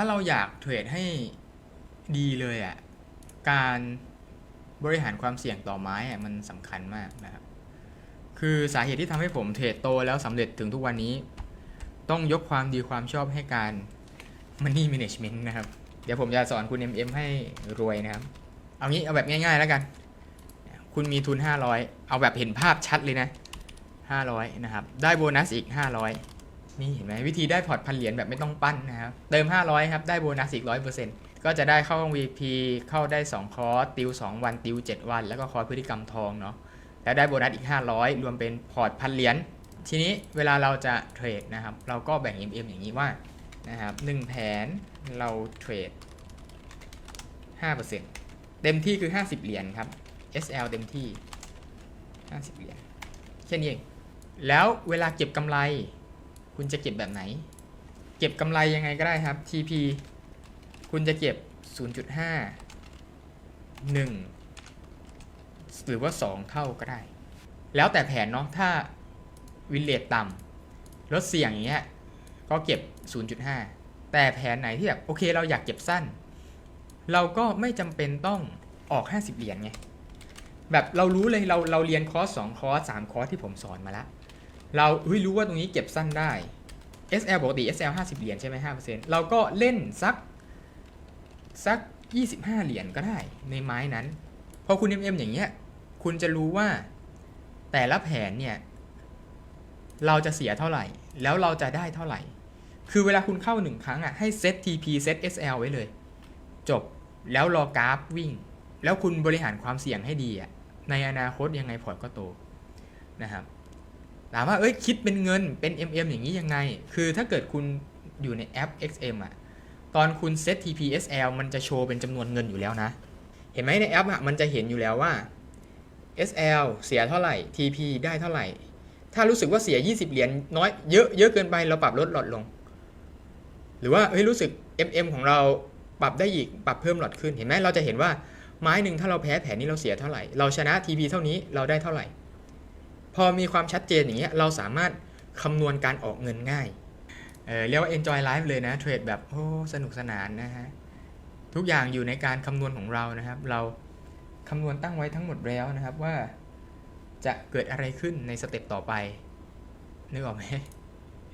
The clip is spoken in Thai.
ถ้าเราอยากเทรดให้ดีเลยอะ่ะ การบริหารความเสี่ยงต่อไม้อะมันสำคัญมากนะครับ คือสาเหตุที่ทำให้ผมเทรดโตแล้วสำเร็จถึงทุกวันนี้ ต้องยกความดีความชอบให้การ Money Management นะครับ เดี๋ยวผมจะสอนคุณ MM ให้รวยนะครับ เอางี้เอาแบบง่ายๆแล้วกัน คุณมีทุน 500 เอาแบบเห็นภาพชัดเลยนะ 500 นะครับ ได้โบนัสอีก 500 นี่เห็นไหมวิธีได้พอร์ตพันเหรียญแบบไม่ต้องปั้นนะครับ เติม 500 ครับ ได้โบนัสอีก100%ก็จะได้เข้าห้อง VP เข้าได้ 2 คอร์สติว 2 วันติว 7 วัน แล้วก็คอร์สพฤติกรรมทองเนาะแล้วได้โบนัสอีก 500 รวมเป็นพอร์ตพันเหรียญทีนี้เวลาเราจะเทรดนะครับ เราก็แบ่ง MM อย่างนี้ว่านะครับหนึ่งแผนเราเทรด5%เต็มที่คือ 50 เหรียญครับ SL เต็มที่ 50 เหรียญแค่นี้เองแล้วเวลาเก็บกำไร คุณจะเก็บแบบไหน เก็บกำไรยังไงก็ได้ครับ TP คุณจะเก็บ 0.5 1 หรือว่า 2 เท่าก็ได้ แล้วแต่แผนเนาะถ้าวินเลตต่ำลดเสี่ยงอย่างเงี้ยก็เก็บ 0.5 แต่แผนไหนที่แบบโอเคเราอยากเก็บสั้น เราก็ไม่จำเป็นต้องออก 50 เหรียญไงแบบเรารู้เลยเราเราเรียนคอร์ส2คอร์ส3คอร์สที่ผมสอนมาแล้ว เราเฮ้ยรู้ว่าตรงนี้เก็บสั้นได้ SL ปกติ SL 50 เหรียญใช่ไหม5%เราก็เล่นสักสัก 25 เหรียญก็ได้ในไม้นั้น พอคุณ MM อย่างเงี้ย คุณจะรู้ว่าแต่ละแผนเนี่ย เราจะเสียเท่าไหร่ แล้วเราจะได้เท่าไหร่ คือเวลาคุณเข้าหนึ่งครั้งอะให้เซต TP เซต SL ไว้เลย จบแล้วรอกราฟวิ่ง แล้วคุณบริหารความเสี่ยงให้ดีอะในอนาคตยังไงพอร์ตก็โตนะครับ ถามว่าเอ้ยคิดเป็นเงินเป็น MM อย่างนี้ยังไง คือถ้าเกิดคุณอยู่ในแอป XM อะตอนคุณเซต TP SL มันจะโชว์เป็นจำนวนเงินอยู่แล้วนะ เห็นไหมในแอปอะมันจะเห็นอยู่แล้วว่า SL เสียเท่าไหร่ TP ได้เท่าไหร่ ถ้ารู้สึกว่าเสีย 20 เหรียญน้อยเยอะเยอะเกินไปเราปรับลดหลอดลง หรือว่าเฮ้ยรู้สึก MM ของเราปรับได้อีกปรับเพิ่มหลอดขึ้นเห็นไหมเราจะเห็นว่าไม้หนึ่งถ้าเราแพ้แผนนี้เราเสียเท่าไหร่ เราชนะ TP เท่านี้เราได้เท่าไหร่ พอมีความชัดเจนอย่างเงี้ยเราสามารถคำนวณการออกเงินง่าย เออเรียกว่า enjoy life เลยนะเทรดแบบโอ้สนุกสนานนะฮะ ทุกอย่างอยู่ในการคำนวณของเรานะครับ เราคำนวณตั้งไว้ทั้งหมดแล้วนะครับว่าจะเกิดอะไรขึ้นในสเต็ปต่อไปนึกออกไหม